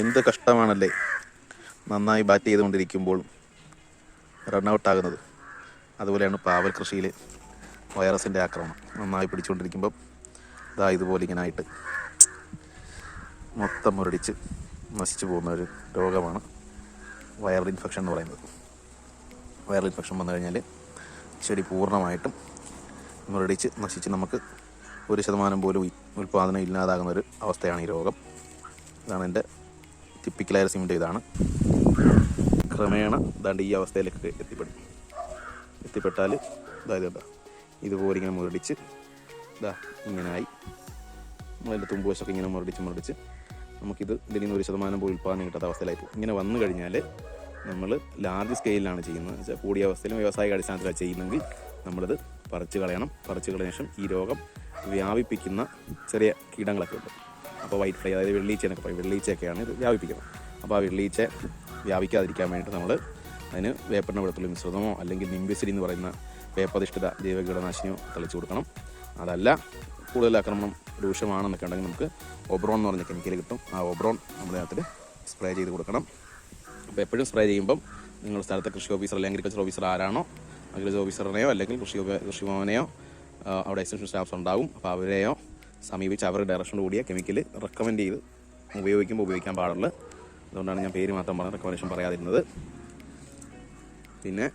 എന്ത് കഷ്ടമാണല്ലേ നന്നായി ബാറ്റ് ചെയ്തുകൊണ്ടിരിക്കുമ്പോൾ റണ്ണൗട്ട് ആകുന്നത്. അതുപോലെയാണ് പാവൽ കൃഷിയിൽ വൈറസിന്റെ ആക്രമണം. നന്നായി പിടിച്ചുകൊണ്ടിരിക്കുമ്പം ഇതാ ഇതുപോലെ ഇങ്ങനെ ആയിട്ട് മൊത്തം മുരടിച്ച് നശിച്ചു പോകുന്ന ഒരു രോഗമാണ് വൈറൽ ഇൻഫെക്ഷൻ എന്ന് പറയുന്നത്. വൈറൽ ഇൻഫെക്ഷൻ വന്നു കഴിഞ്ഞാൽ ചെടി പൂർണമായിട്ടും മുരടിച്ച് നശിച്ച് നമുക്ക് ഒരു ശതമാനം പോലും ഉൽപ്പാദനം ഇല്ലാതാകുന്ന ഒരു അവസ്ഥയാണ് ഈ രോഗം. ഇതാണ് എന്റെ ടിപ്പിക്കലായ സിമിന്റെ ഇതാണ്. ക്രമേണ ദാണ്ട് ഈ അവസ്ഥയിലേക്ക് എത്തിപ്പെടും. എത്തിപ്പെട്ടാൽ അതായത് എന്താ ഇതുപോലെ ഇങ്ങനെ മുരടിച്ച് ഇതാ ഇങ്ങനായി നമ്മളതിന്റെ തുമ്പുവശമൊക്കെ ഇങ്ങനെ മുരടിച്ച് മുരടിച്ച് നമുക്കിത് ഇതിൽ നിന്ന് ഒരു ശതമാനം പോലും ഉൽപ്പാദനം കിട്ടാത്ത അവസ്ഥയിലായി പോകും. ഇങ്ങനെ വന്നു കഴിഞ്ഞാൽ നമ്മൾ ലാർജ് സ്കെയിലാണ് ചെയ്യുന്നത്. വെച്ചാൽ കൂടിയ അവസ്ഥയിലും വ്യവസായിക അടിസ്ഥാനത്തിലാണ് ചെയ്യുന്നെങ്കിൽ നമ്മളിത് പറിച്ചു കളയണം. പറിച്ചു കളഞ്ഞ ശേഷം ഈ രോഗം വ്യാപിപ്പിക്കുന്ന ചെറിയ കീടങ്ങളൊക്കെ ഉണ്ട്. അപ്പോൾ വൈറ്റ് ഫ്ലൈ അതായത് വെള്ളീച്ച എന്നൊക്കെ പറയും. വെള്ളീച്ചയൊക്കെയാണ് ഇത് വ്യാപിപ്പിക്കുന്നത്. അപ്പോൾ ആ വെള്ളീച്ച വ്യാപിക്കാതിരിക്കാൻ വേണ്ടിയിട്ട് നമ്മൾ അതിന് വേപ്പറിന്റെ വെളുത്തുള്ളി മിശ്രിതമോ അല്ലെങ്കിൽ നിംബിസിഡി എന്ന് പറയുന്ന വേപ്പധിഷ്ഠിത ജൈവ കീടനാശിനിയോ തളിച്ചു കൊടുക്കണം. അതല്ല കൂടുതൽ ആക്രമണം രൂക്ഷമാണെന്നൊക്കെ ഉണ്ടെങ്കിൽ നമുക്ക് ഒബ്രോൺ എന്ന് പറഞ്ഞ കെമിക്കൽ കിട്ടും. ആ ഒബ്രോൺ നമ്മുടെ അകത്തിൽ സ്പ്രേ ചെയ്ത് കൊടുക്കണം. അപ്പോൾ എപ്പോഴും സ്പ്രേ ചെയ്യുമ്പം നിങ്ങൾ സ്ഥലത്തെ കൃഷി ഓഫീസർ അല്ലെങ്കിൽ അഗ്രികൾച്ചർ ഓഫീസർ ആരാണോ അഗ്രികൾച്ചർ ഓഫീസറിനെയോ അല്ലെങ്കിൽ കൃഷി കൃഷിഭവനെയോ അവിടെ എക്സ്റ്റൻഷൻ സ്റ്റാഫ്സ് ഉണ്ടാവും. അപ്പോൾ അവരെയോ സമീപിച്ച് അവരുടെ ഡയറക്ഷനോട് കൂടിയ കെമിക്കൽ റെക്കമെൻഡ് ചെയ്ത് ഉപയോഗിക്കുമ്പോൾ ഉപയോഗിക്കാൻ പാടുള്ളൂ. അതുകൊണ്ടാണ് ഞാൻ പേര് മാത്രം പറഞ്ഞ റെക്കമെൻഡേഷൻ പറയാതിരുന്നത്. പിന്നെ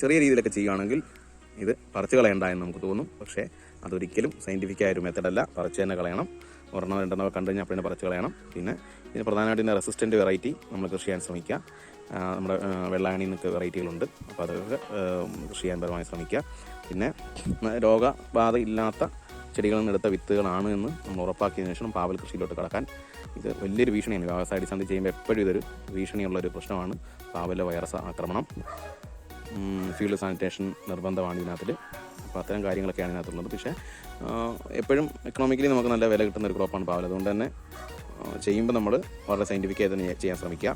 ചെറിയ രീതിയിലൊക്കെ ചെയ്യുകയാണെങ്കിൽ ഇത് പറിച്ച് കളയണ്ട എന്ന് നമുക്ക് തോന്നും. പക്ഷേ അതൊരിക്കലും സയന്റിഫിക് ആയ ഒരു മെത്തഡല്ല പറിച്ച് തന്നെ കളയണം. ഒരെണ്ണോ രണ്ടെണ്ണോ കണ്ടു കഴിഞ്ഞാൽ തന്നെ പറിച്ച് കളയണം. പിന്നെ ഇതിന് പ്രധാനമായിട്ട് ഇതിന്റെ റെസിസ്റ്റന്റ് വെറൈറ്റി നമ്മൾ കൃഷി ചെയ്യാൻ ശ്രമിക്കുക. നമ്മുടെ ആ, വെള്ളാണി എന്നൊക്കെ വെറൈറ്റികളുണ്ട് അപ്പോൾ അതൊക്കെ കൃഷി ചെയ്യാൻ പരമായി ശ്രമിക്കുക. പിന്നെ രോഗബാധ ഇല്ലാത്ത ചെടികളിൽ നിന്നെടുത്ത വിത്തുകളാണ് എന്ന് നമ്മൾ ഉറപ്പാക്കിയതിനു ശേഷം പാവൽ കൃഷിയിലോട്ട് കടക്കാൻ. ഇത് വലിയൊരു ഭീഷണിയാണ്. വ്യവസായ അടിസ്ഥാനത്തിൽ ചെയ്യുമ്പോൾ എപ്പോഴും ഇതൊരു ഭീഷണിയുള്ള ഒരു പ്രശ്നമാണ് പാവല വൈറസ് ആക്രമണം. ഫീൽഡ് സാനിറ്റേഷൻ നിർബന്ധമാണ് ഇതിനകത്തിൽ അപ്പോൾ അത്തരം കാര്യങ്ങളൊക്കെയാണ് ഇതിനകത്തുള്ളത്. പക്ഷേ എപ്പോഴും എക്കണോമിക്കലി നമുക്ക് നല്ല വില കിട്ടുന്ന ഒരു ക്രോപ്പാണ് പാവൽ. അതുകൊണ്ട് തന്നെ ചെയ്യുമ്പോൾ നമ്മൾ വളരെ സയന്റിഫിക്കായി തന്നെ ചെയ്യാൻ ശ്രമിക്കുക.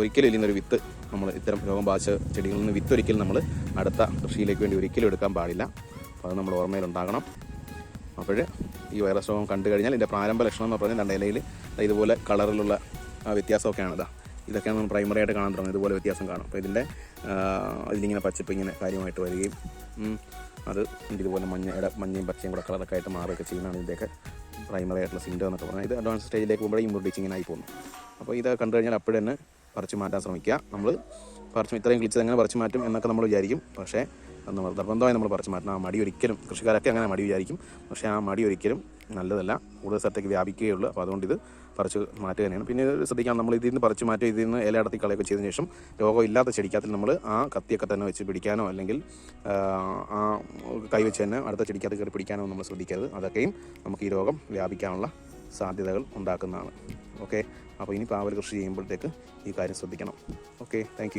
ഒരിക്കലും ഇല്ലെന്നൊരു വിത്ത് നമ്മൾ ഇത്തരം രോഗം ബാധിച്ച ചെടികളിൽ നിന്ന് വിത്ത് ഒരിക്കലും നമ്മൾ അടുത്ത കൃഷിയിലേക്ക് വേണ്ടി ഒരിക്കലും എടുക്കാൻ പാടില്ല. അത് നമ്മൾ ഓർമ്മയിലുണ്ടാകണം അപ്പോൾ ഈ വൈറസ് രോഗം കണ്ടു കഴിഞ്ഞാൽ ഇതിന്റെ പ്രാരംഭ ലക്ഷണം എന്ന് പറഞ്ഞാൽ രണ്ട് ഇലയിൽ ഇതുപോലെ കളറിലുള്ള ആ വ്യത്യാസമൊക്കെയാണ് ഇതാ ഇതൊക്കെയാണ് നമ്മൾ പ്രൈമറി ആയിട്ട് കാണാൻ തുടങ്ങുന്നത്. ഇതുപോലെ വ്യത്യാസം കാണും. അപ്പോൾ ഇതിന്റെ ഇതിലിങ്ങനെ പച്ചപ്പ് ഇങ്ങനെ കാര്യമായിട്ട് വരികയും അത് ഇതുപോലെ മഞ്ഞ ഇട മഞ്ഞയും പച്ചയും കൂടെ കളറൊക്കെ ആയിട്ട് മാറുകയൊക്കെ ചെയ്യുന്നതാണ് ഇതിന്റെയൊക്കെ പ്രൈമറി ആയിട്ടുള്ള സിംറ്റം എന്നൊക്കെ പറഞ്ഞാൽ ഇത് അഡ്വാൻസ് സ്റ്റേജിലേക്ക് പോകുമ്പോഴേ ഇമ്പ്രൂവ് മുറിച്ച് പോകുന്നു. അപ്പോൾ ഇത് കണ്ടു കഴിഞ്ഞാൽ അപ്പോഴേ തന്നെ പറിച്ച് മാറ്റാൻ ശ്രമിക്കുക. നമ്മൾ പറിച്ച് ഇത്രയും കിളിച്ചത് എങ്ങനെ പറിച്ച് മാറ്റും എന്നൊക്കെ നമ്മൾ വിചാരിക്കും. പക്ഷേ നമ്മൾ നിർബന്ധമായി നമ്മൾ പറിച്ച് മാറ്റണം. ആ മടി ഒരിക്കലും കൃഷിക്കാരൊക്കെ അങ്ങനെ മടി വിചാരിക്കും. പക്ഷേ ആ മടി ഒരിക്കലും നല്ലതല്ല. കൂടുതൽ സ്ഥലത്തേക്ക് വ്യാപിക്കുകയുള്ളൂ അപ്പോൾ അതുകൊണ്ട് ഇത് പറിച്ച് മാറ്റുക തന്നെയാണ്. പിന്നെ ശ്രദ്ധിക്കാം നമ്മൾ ഇതിൽ നിന്ന് പറിച്ച് മാറ്റി ഇതിൽ നിന്ന് ഇലയടത്തി കളയൊക്കെ ചെയ്തതിന് ശേഷം രോഗം ഇല്ലാത്ത ചെടിക്കകത്തിൽ നമ്മൾ ആ കത്തിയൊക്കെ തന്നെ വെച്ച് പിടിക്കാനോ അല്ലെങ്കിൽ ആ, ആ കൈ വെച്ച് തന്നെ അടുത്ത ചെടിക്കകത്ത് കയറി പിടിക്കാനോ നമ്മൾ ശ്രദ്ധിക്കരുത്. അതൊക്കെയും നമുക്ക് ഈ രോഗം വ്യാപിക്കാനുള്ള സാധ്യതകൾ ഉണ്ടാക്കുന്നതാണ്. ഓക്കെ അപ്പോൾ ഇനി പാവൽ കൃഷി ചെയ്യുമ്പോഴത്തേക്ക് ഈ കാര്യം ശ്രദ്ധിക്കണം. Okay thank